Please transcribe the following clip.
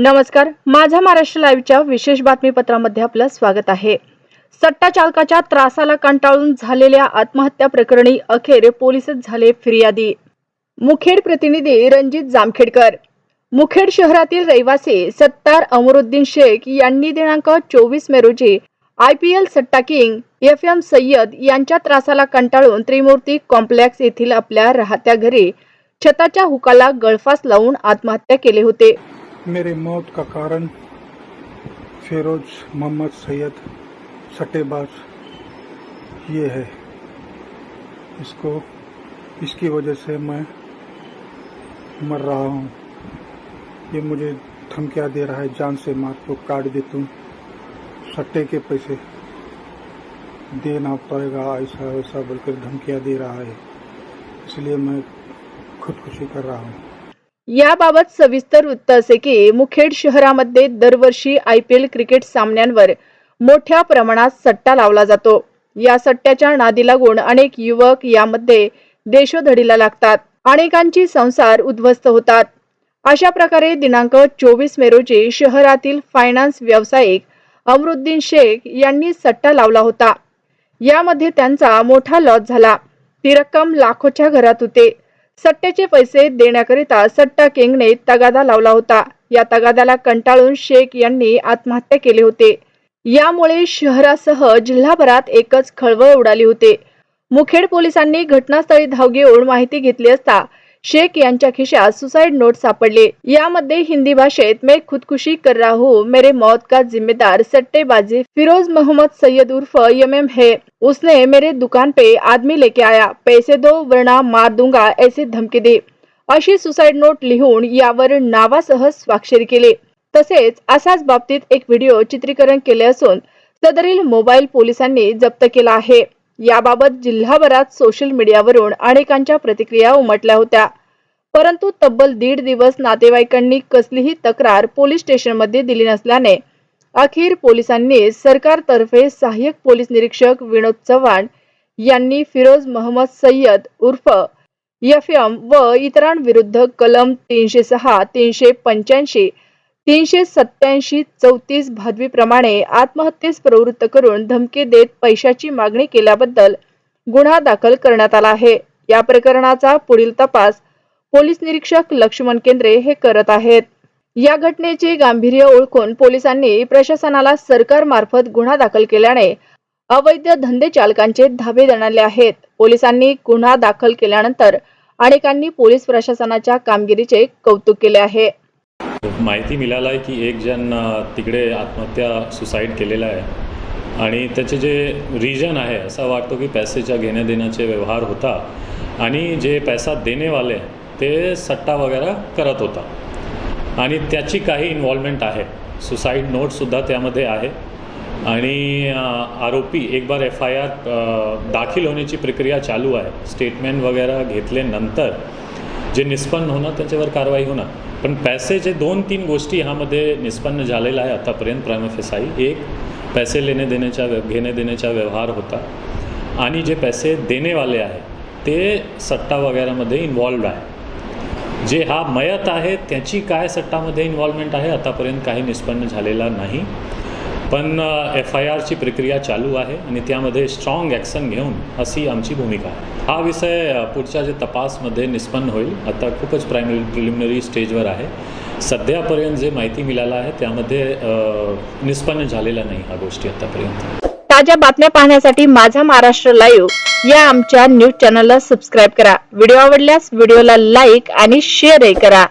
नमस्कार. माझा महाराष्ट्र लाईव्हच्या विशेष बातमीपत्रामध्ये आपलं स्वागत आहे. सट्टा चालकाच्या त्रासाला कंटाळून झालेल्या आत्महत्या प्रकरणी अखेर पोलिसच झाले फिर्यादी. मुखेड प्रतिनिधी रणजित जामखेडकर. मुखेड शहरातील रहिवासी सत्तार अमरुद्दीन शेख यांनी दिनांक चोवीस मे रोजी आय पी एल सट्टा किंग एफ एम सय्यद यांच्या त्रासाला कंटाळून त्रिमूर्ती कॉम्प्लेक्स येथील आपल्या राहत्या घरी छताच्या हुकाला गळफास लावून आत्महत्या केले होते. मेरे मौत का कारण फिरोज मोहम्मद सैयद सट्टेबाज ये है। इसको, इसकी वजह से मैं मर रहा हूँ। ये मुझे धमकियाँ दे रहा है, जान से मार को काट दे तुम सट्टे के पैसे देना पड़ेगा, ऐसा, वैसा बोलकर धमकियाँ दे रहा है। इसलिए मैं खुदकुशी कर रहा हूँ। याबाबत सविस्तर वृत्त असे की मुखेड शहरामध्ये दरवर्षी आय पी एल क्रिकेट सामन्यांवर मोठ्या प्रमाणात सट्टा लावला जातो. या सट्ट्याच्या नादी लागून अनेक युवक यामध्ये देशोधडीला लागतात. अनेकांची संसार उद्ध्वस्त होतात. अशा प्रकारे दिनांक चोवीस मे रोजी शहरातील फायनान्स व्यावसायिक अमरुद्दीन शेख यांनी सट्टा लावला होता. यामध्ये त्यांचा मोठा लॉस झाला. ती रक्कम लाखोच्या घरात होते. सट्ट्याचे पैसे देण्याकरिता सट्टा किंगने तगादा लावला होता. या तगाद्याला कंटाळून शेख यांनी आत्महत्या केली होते. यामुळे शहरासह जिल्हाभरात एकच खळबळ उडाली होती. मुखेड पोलिसांनी घटनास्थळी धाव घेऊन माहिती घेतली असता शेख यांच्या खिशात सुसाइड नोट सापडले. यामध्ये हिंदी भाषेत मैं खुदकुशी कर रहा हूँ मेरे मौत का जिम्मेदार सट्टेबाजी फिरोज मोहम्मद सैयद उर्फ एम एम है। उसने मेरे दुकान पे आदमी लेके आया। पैसे दो वरना मार दूंगा ऐसे धमकी दी। अशी सुसाइड नोट लिहून यावर नावासह स्वाक्षरी केली. तसेच असाच बाबतीत एक व्हिडिओ चित्रीकरण केले असून सदरील मोबाईल पोलिसांनी जप्त केला आहे. याबाबत जिल्हाभरात सोशल मीडियावरून अनेकांच्या प्रतिक्रिया उमटल्या होत्या. परंतु तब्बल दीड दिवस नातेवाईकांनी कसलीही तक्रार पोलीस स्टेशनमध्ये दिली नसल्याने अखेर पोलिसांनी सरकारतर्फे सहाय्यक पोलीस निरीक्षक विनोद चव्हाण यांनी फिरोज मोहम्मद सय्यद उर्फ एफ एम व इतरांविरुद्ध कलम तीनशे सहा तीनशे पंच्याऐंशी तीनशे सत्याऐंशी चौतीस भादवीप्रमाणे आत्महत्येस प्रवृत्त करून धमकी देत पैशाची मागणी केल्याबद्दल गुन्हा दाखल करण्यात आला आहे. या प्रकरणाचा पुढील तपास पोलीस निरीक्षक लक्ष्मण केंद्रे हे करत आहेत. या घटनेचे गांभीर्य ओळखून पोलिसांनी प्रशासनाला सरकारमार्फत गुन्हा दाखल केल्याने अवैध धंदे चालकांचे धाबे जाणले आहेत. पोलिसांनी गुन्हा दाखल केल्यानंतर अनेकांनी पोलीस प्रशासनाच्या कामगिरीचे कौतुक केले आहे. माहिती मिळाला आहे की एक जण तिकडे आत्महत्या सुसाईड केलेला आहे. आणि त्याचे जे रिजन आहे असा वाटतो की पैसेच्या घेण्या देण्याचे व्यवहार होता. आणि जे पैसा देणेवाले ते सट्टा वगैरे करत होता. आणि त्याची काही इन्व्हॉल्वमेंट आहे. सुसाईड नोटसुद्धा त्यामध्ये आहे. आणि आरोपी एक बार एफ आय आर दाखल होण्याची प्रक्रिया चालू आहे. स्टेटमेंट वगैरे घेतल्यानंतर जे निष्पन्न होणार त्याच्यावर कारवाई होणार. पण पैसे जे दोन तीन गोष्टी ह्यामध्ये निष्पन्न झालेलं आहे आतापर्यंत प्रायमफेसाई एक पैसे लेणे देण्याच्या व्य- घेणे देण्याचा व्यवहार होता आणि जे पैसे देणेवाले आहे ते सट्टा वगैरेमध्ये इन्व्हॉल्ड आहे. जे हा मयत आहे त्याची काय सट्टामध्ये इन्व्हॉल्वमेंट आहे आतापर्यंत काही निष्पन्न झालेला नाही. पण एफ आय आरची प्रक्रिया चालू आहे आणि त्यामध्ये स्ट्रॉंग ॲक्शन घेऊन अशी आमची भूमिका आहे. हा विषय पुढच्या जे तपासमध्ये निष्पन्न होईल आता खूपच प्रायमरी प्रिलिमिनरी स्टेजवर आहे. सध्यापर्यंत जे माहिती मिळालं आहे त्यामध्ये निष्पन्न झालेला नाही ह्या गोष्टी आतापर्यंत. ताज्या बातम्या पाहण्यासाठी माझा महाराष्ट्र लाईव्ह या आमच्या न्यूज चॅनलला सबस्क्राईब करा. व्हिडिओ आवडल्यास व्हिडिओला लाईक आणि शेअरही करा.